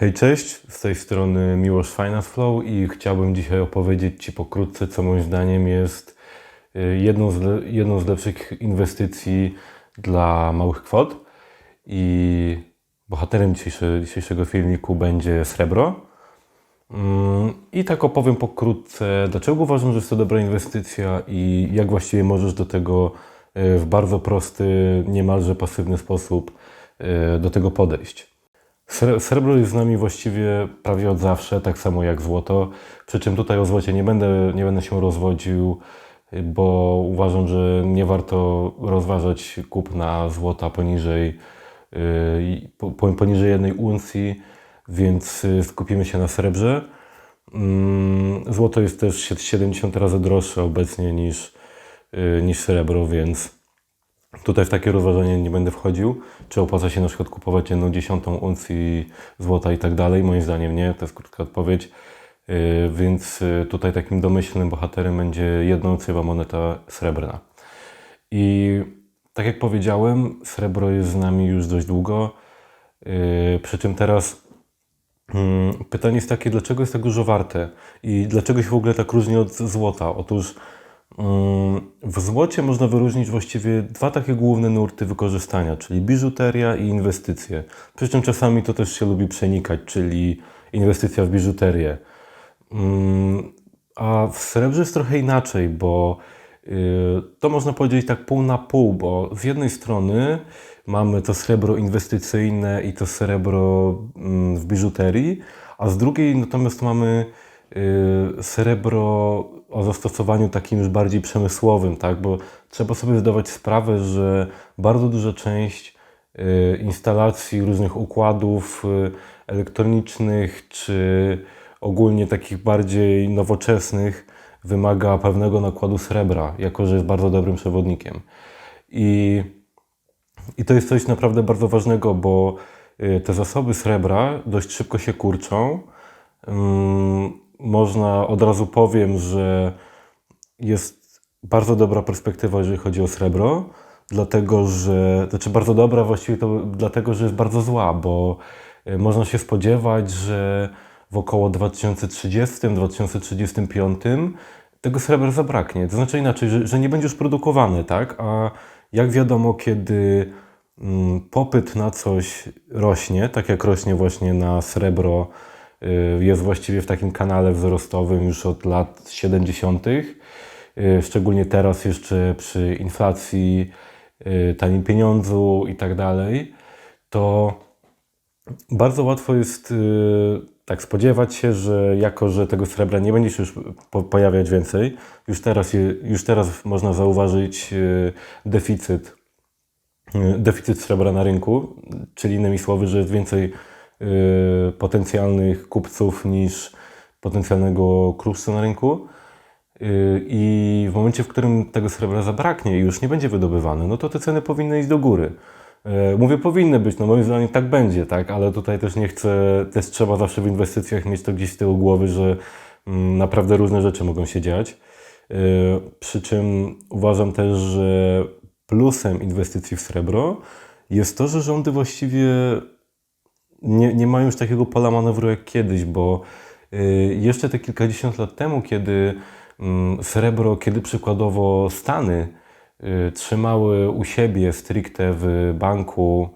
Hej, cześć, z tej strony Miłosz Finance Flow i chciałbym dzisiaj opowiedzieć Ci pokrótce, co moim zdaniem jest y, jedną z, le- jedną z lepszych inwestycji dla małych kwot. I bohaterem dzisiejsze, dzisiejszego filmiku będzie srebro. Mm, I tak opowiem pokrótce, dlaczego uważam, że jest to dobra inwestycja i jak właściwie możesz do tego y, w bardzo prosty, niemalże pasywny sposób y, do tego podejść. Sre- Srebro jest z nami właściwie prawie od zawsze, tak samo jak złoto. Przy czym tutaj o złocie nie będę, nie będę się rozwodził, bo uważam, że nie warto rozważać kupna złota poniżej, y, po- po- poniżej jednej uncji, więc y, skupimy się na srebrze. Mm, Złoto jest też 70 razy droższe obecnie niż, y, niż srebro, więc Tutaj w takie rozważanie nie będę wchodził, czy opłaca się na przykład kupować jedną dziesiątą uncji złota i tak dalej. Moim zdaniem nie, to jest krótka odpowiedź. Yy, Więc yy, tutaj takim domyślnym bohaterem będzie jednouncjowa moneta srebrna. I tak jak powiedziałem, srebro jest z nami już dość długo. Yy, Przy czym teraz Mm, Pytanie jest takie, dlaczego jest tak dużo warte i dlaczego się w ogóle tak różni od złota? Otóż w złocie można wyróżnić właściwie dwa takie główne nurty wykorzystania, czyli biżuteria i inwestycje. Przy czym czasami to też się lubi przenikać, czyli inwestycja w biżuterię. Mm, A w srebrze jest trochę inaczej, bo y, to można powiedzieć tak pół na pół, bo z jednej strony mamy to srebro inwestycyjne i to srebro mm, w biżuterii, a z drugiej natomiast mamy y, srebro o zastosowaniu takim już bardziej przemysłowym, tak? Bo trzeba sobie zdawać sprawę, że bardzo duża część y, instalacji, różnych układów y, elektronicznych, czy ogólnie takich bardziej nowoczesnych, wymaga pewnego nakładu srebra, jako że jest bardzo dobrym przewodnikiem. I, i to jest coś naprawdę bardzo ważnego, bo y, te zasoby srebra dość szybko się kurczą. Ym, Można od razu powiem, że jest bardzo dobra perspektywa, jeżeli chodzi o srebro, dlatego że, znaczy bardzo dobra właściwie to dlatego, że jest bardzo zła, bo y, można się spodziewać, że w około 2030-2035 tego srebra zabraknie. To znaczy inaczej, że, że nie będzie już produkowane, tak? A jak wiadomo, kiedy mm, popyt na coś rośnie, tak jak rośnie właśnie na srebro, jest właściwie w takim kanale wzrostowym już od lat 70., y, szczególnie teraz jeszcze przy inflacji, y, tanim pieniądzu i tak dalej, to bardzo łatwo jest y, tak spodziewać się, że jako, że tego srebra nie będzie się już po, pojawiać więcej, już teraz, już teraz można zauważyć y, deficyt, y, deficyt srebra na rynku, czyli innymi słowy, że jest więcej y, potencjalnych kupców niż potencjalnego kruszcu na rynku. Y, I w momencie, w którym tego srebra zabraknie i już nie będzie wydobywane, no to te ceny powinny iść do góry. E, Mówię powinny być, no moim zdaniem tak będzie, tak, ale tutaj też nie chcę, też trzeba zawsze w inwestycjach mieć to gdzieś z tyłu głowy, że mm, naprawdę różne rzeczy mogą się dziać. Przy czym uważam też, że plusem inwestycji w srebro jest to, że rządy właściwie nie, nie mają już takiego pola manewru jak kiedyś, bo y, jeszcze te kilkadziesiąt lat temu, kiedy mm, srebro, kiedy przykładowo Stany y, trzymały u siebie stricte w banku,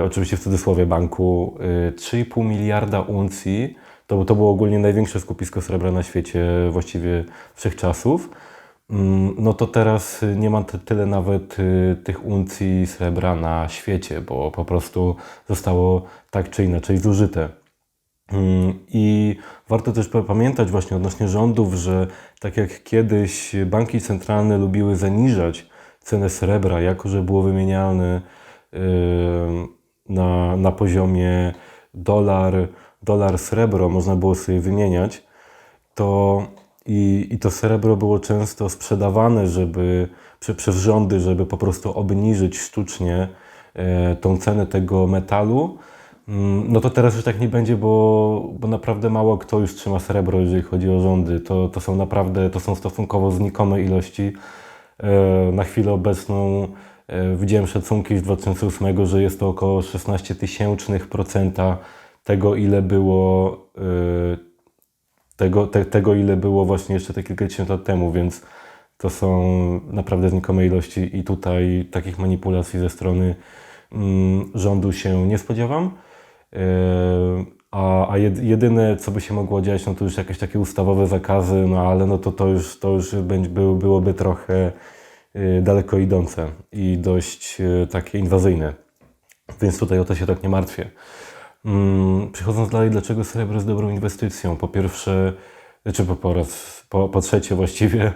y, oczywiście w cudzysłowie banku, y, 3,5 miliarda uncji, to, to było ogólnie największe skupisko srebra na świecie właściwie wszechczasów. Mm, No to teraz y, nie ma ty- tyle nawet y, tych uncji srebra na świecie, bo po prostu zostało tak czy inaczej zużyte. Mm, I warto też pa- pamiętać właśnie odnośnie rządów, że tak jak kiedyś banki centralne lubiły zaniżać cenę srebra, jako że było wymienialne y, na, na poziomie dolar, dolar srebro, można było sobie wymieniać, to i, i to srebro było często sprzedawane, żeby prze, przez rządy, żeby po prostu obniżyć sztucznie e, tą cenę tego metalu. Mm, No to teraz już tak nie będzie, bo, bo naprawdę mało kto już trzyma srebro, jeżeli chodzi o rządy. To, to są naprawdę, to są stosunkowo znikome ilości. E, Na chwilę obecną e, widziałem szacunki z 2008, że jest to około 16 tysięcznych procenta tego, ile było y, tego, te, tego, ile było właśnie jeszcze te kilkadziesiąt lat temu, więc to są naprawdę znikome ilości i tutaj takich manipulacji ze strony mm, rządu się nie spodziewam. Yy, a, a jed, jedyne, co by się mogło dziać, no to już jakieś takie ustawowe zakazy, no ale no to, to już, to już będzie, było, byłoby trochę yy, daleko idące i dość yy, takie inwazyjne. Więc tutaj o to się tak nie martwię. Mm, przechodząc dalej, dlaczego srebro jest dobrą inwestycją? Po pierwsze, czy po, po, raz, po, po trzecie właściwie,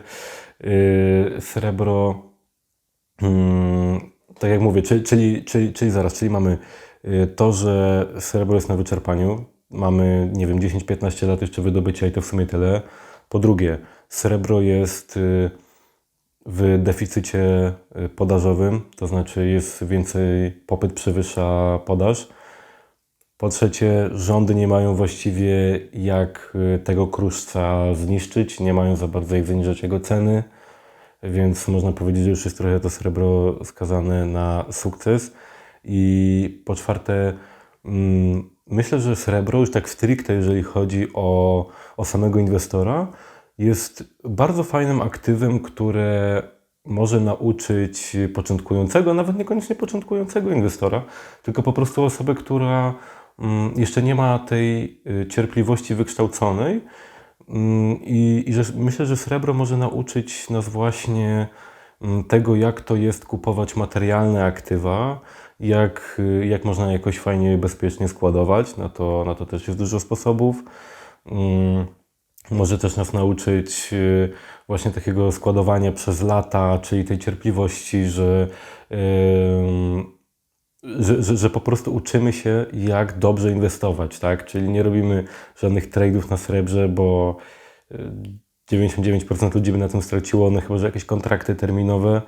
yy, srebro, yy, tak jak mówię, czyli, czyli, czyli, czyli zaraz, czyli mamy yy, to, że srebro jest na wyczerpaniu, mamy, nie wiem, 10-15 lat jeszcze wydobycia i to w sumie tyle. Po drugie, srebro jest yy, w deficycie yy, podażowym, to znaczy jest więcej, popyt przewyższa podaż. Po trzecie, rządy nie mają właściwie jak y, tego kruszca zniszczyć, nie mają za bardzo jak zaniżać jego ceny, więc można powiedzieć, że już jest trochę to srebro skazane na sukces. I po czwarte, mm, myślę, że srebro już tak stricte, jeżeli chodzi o, o samego inwestora, jest bardzo fajnym aktywem, które może nauczyć początkującego, nawet niekoniecznie początkującego inwestora, tylko po prostu osobę, która jeszcze nie ma tej y, cierpliwości wykształconej mm, i, i że myślę, że srebro może nauczyć nas właśnie mm, tego, jak to jest kupować materialne aktywa, jak, y, jak można jakoś fajnie, bezpiecznie składować. Na to, na to też jest dużo sposobów. Może też nas nauczyć y, właśnie takiego składowania przez lata, czyli tej cierpliwości, że że, że, że, po prostu uczymy się, jak dobrze inwestować, tak? Czyli nie robimy żadnych tradeów na srebrze, bo 99% e, ludzi by na tym straciło, no chyba, że jakieś kontrakty terminowe.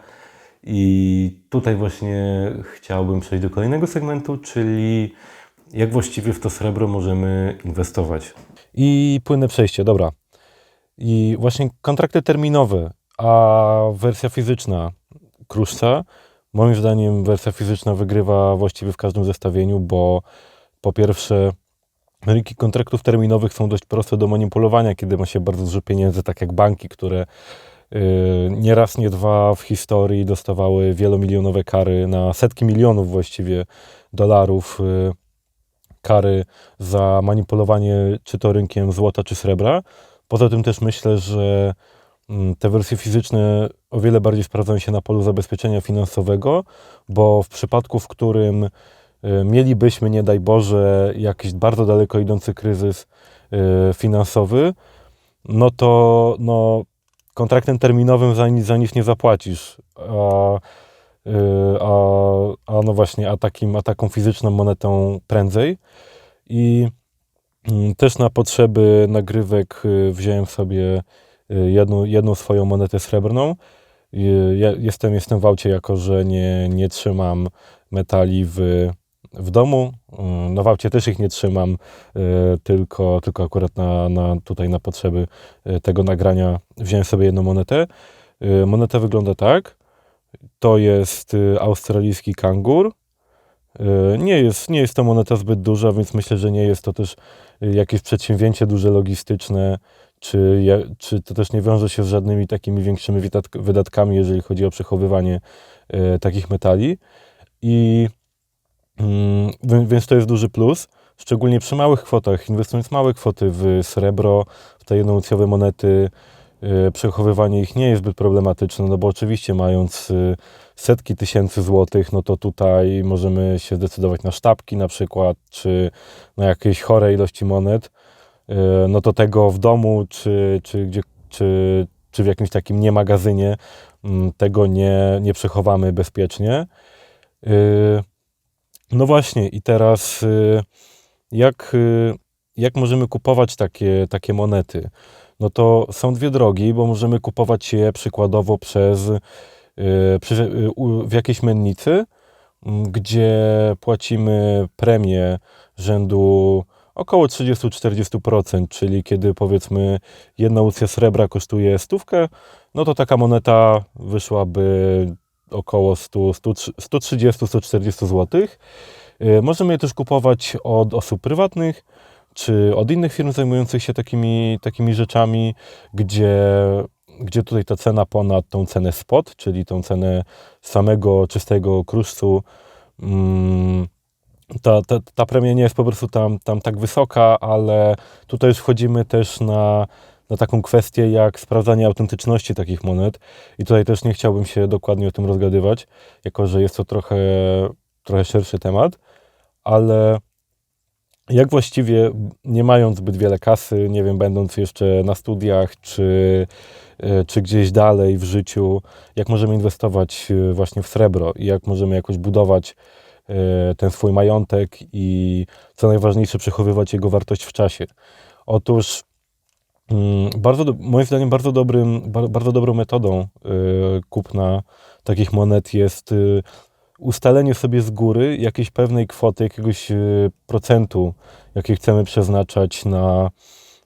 I tutaj właśnie chciałbym przejść do kolejnego segmentu, czyli jak właściwie w to srebro możemy inwestować. I płynne przejście, dobra. I właśnie kontrakty terminowe, a wersja fizyczna kruszca Moim zdaniem wersja fizyczna wygrywa właściwie w każdym zestawieniu, bo po pierwsze rynki kontraktów terminowych są dość proste do manipulowania, kiedy ma się bardzo dużo pieniędzy, tak jak banki, które yy, nie raz, nie dwa w historii dostawały wielomilionowe kary na setki milionów właściwie dolarów yy, kary za manipulowanie czy to rynkiem złota, czy srebra. Poza tym też myślę, że te wersje fizyczne o wiele bardziej sprawdzają się na polu zabezpieczenia finansowego, bo w przypadku, w którym y, mielibyśmy, nie daj Boże, jakiś bardzo daleko idący kryzys y, finansowy, no to no, kontraktem terminowym za nic, za nic nie zapłacisz. A, y, a, a no właśnie, a, takim, a taką fizyczną monetą prędzej. I mm, też na potrzeby nagrywek wziąłem sobie jedną, jedną swoją monetę srebrną. Y, ja jestem, jestem w aucie, jako że nie, nie trzymam metali w, w domu. Y, no w aucie też ich nie trzymam, tylko, tylko akurat na, na, tutaj na potrzeby tego nagrania wziąłem sobie jedną monetę. Moneta wygląda tak. To jest australijski kangur. Nie jest, nie jest to moneta zbyt duża, więc myślę, że nie jest to też jakieś przedsięwzięcie duże logistyczne, czy, czy to też nie wiąże się z żadnymi takimi większymi wydatkami, jeżeli chodzi o przechowywanie e, takich metali. I mm, więc to jest duży plus, szczególnie przy małych kwotach. Inwestując małe kwoty w srebro, w te jednouncjowe monety, e, przechowywanie ich nie jest zbyt problematyczne, no bo oczywiście mając e, setki tysięcy złotych, no to tutaj możemy się zdecydować na sztabki na przykład, czy na jakieś chore ilości monet, no to tego w domu, czy, czy, gdzie, czy, czy w jakimś takim nie magazynie mm, tego nie, nie przechowamy bezpiecznie. E, no właśnie, i teraz e, jak, jak możemy kupować takie, takie monety? No to są dwie drogi, bo możemy kupować je przykładowo przez, w jakiejś mennicy, gdzie płacimy premię rzędu około 30-40%, czyli kiedy powiedzmy jedna uncja srebra kosztuje stówkę, no to taka moneta wyszłaby około 100, 100, 130-140 zł. Y, Możemy je też kupować od osób prywatnych czy od innych firm zajmujących się takimi, takimi rzeczami, gdzie, gdzie tutaj ta cena ponad tą cenę spot, czyli tą cenę samego czystego kruszcu, mm, ta, ta, ta premia nie jest po prostu tam, tam tak wysoka, ale tutaj już wchodzimy też na, na taką kwestię jak sprawdzanie autentyczności takich monet. I tutaj też nie chciałbym się dokładnie o tym rozgadywać, jako że jest to trochę, trochę szerszy temat, ale jak właściwie, nie mając zbyt wiele kasy, nie wiem, będąc jeszcze na studiach, czy, e, czy gdzieś dalej w życiu, jak możemy inwestować e, właśnie w srebro i jak możemy jakoś budować ten swój majątek i co najważniejsze, przechowywać jego wartość w czasie. Otóż mm, bardzo, moim zdaniem bardzo, dobrym, bar- bardzo dobrą metodą e, kupna takich monet jest e, ustalenie sobie z góry jakiejś pewnej kwoty, jakiegoś e, procentu, jaki chcemy przeznaczać na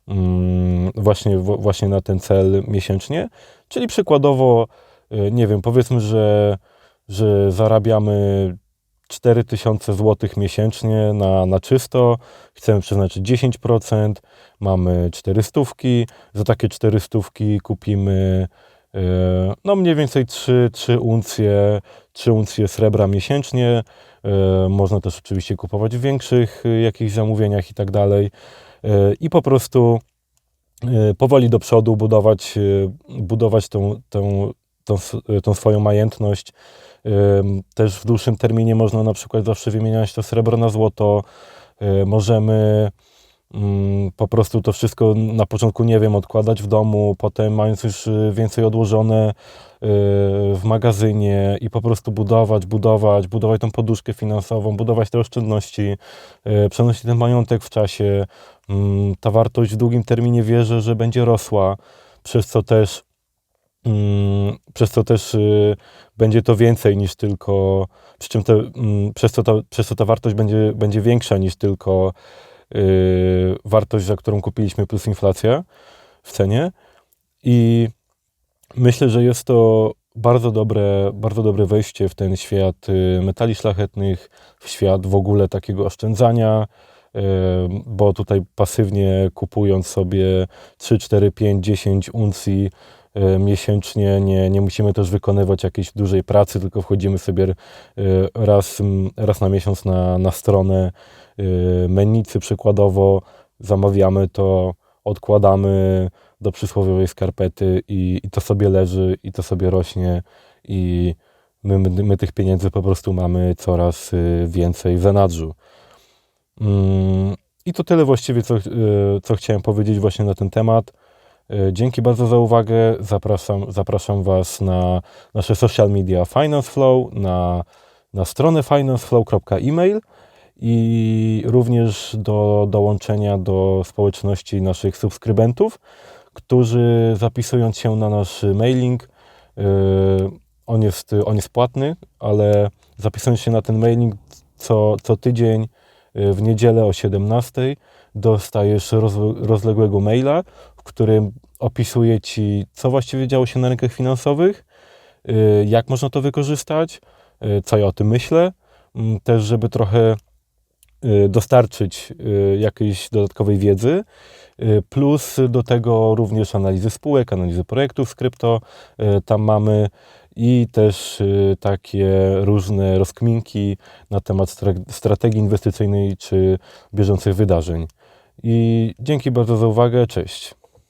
mm, właśnie, właśnie na ten cel miesięcznie. Czyli przykładowo, e, nie wiem, powiedzmy, że, że zarabiamy 4000 zł miesięcznie na, na czysto, chcemy przeznaczyć 10%, mamy 400, za takie 400 kupimy e, no mniej więcej 3, 3 uncje, 3 uncje srebra miesięcznie. E, Można też oczywiście kupować w większych e, jakichś zamówieniach i tak dalej. I po prostu powoli do przodu budować, budować tą, tą, tą, tą swoją majętność. Też w dłuższym terminie można na przykład zawsze wymieniać to srebro na złoto. E, Możemy mm, po prostu to wszystko na początku, nie wiem, odkładać w domu, potem mając już y, więcej odłożone y, w magazynie i po prostu budować, budować, budować tą poduszkę finansową, budować te oszczędności, y, przenosić ten majątek w czasie. Mm, Ta wartość w długim terminie wierzę, że będzie rosła, przez co też przez co też y, będzie to więcej niż tylko, przy czym te, mm, przez, co ta, przez co ta wartość będzie, będzie większa niż tylko y, wartość, za którą kupiliśmy plus inflacja w cenie. I myślę, że jest to bardzo dobre, bardzo dobre wejście w ten świat y, metali szlachetnych, w świat w ogóle takiego oszczędzania, bo tutaj pasywnie kupując sobie 3, 4, 5, 10 uncji miesięcznie, nie, nie musimy też wykonywać jakiejś dużej pracy, tylko wchodzimy sobie y, raz, raz na miesiąc na, na stronę y, mennicy przykładowo, zamawiamy to, odkładamy do przysłowiowej skarpety i, i to sobie leży, i to sobie rośnie i my, my, my tych pieniędzy po prostu mamy coraz y, więcej w zanadrzu. Mm, I to tyle właściwie, co, y, co chciałem powiedzieć właśnie na ten temat. Y, Dzięki bardzo za uwagę. Zapraszam, zapraszam Was na nasze social media Finance Flow, na, na stronę financeflow.email i również do dołączenia do społeczności naszych subskrybentów, którzy zapisując się na nasz mailing, y, on jest, on jest płatny, ale zapisując się na ten mailing co, co tydzień y, w niedzielę o 17 dostajesz rozle- rozległego maila, którym opisuje Ci, co właściwie działo się na rynkach finansowych, y, jak można to wykorzystać, y, co ja o tym myślę, Mm, też żeby trochę y, dostarczyć jakiejś dodatkowej wiedzy, plus do tego również analizy spółek, analizy projektów z krypto tam mamy i też takie różne rozkminki na temat stra- strategii inwestycyjnej czy bieżących wydarzeń. I dzięki bardzo za uwagę, cześć.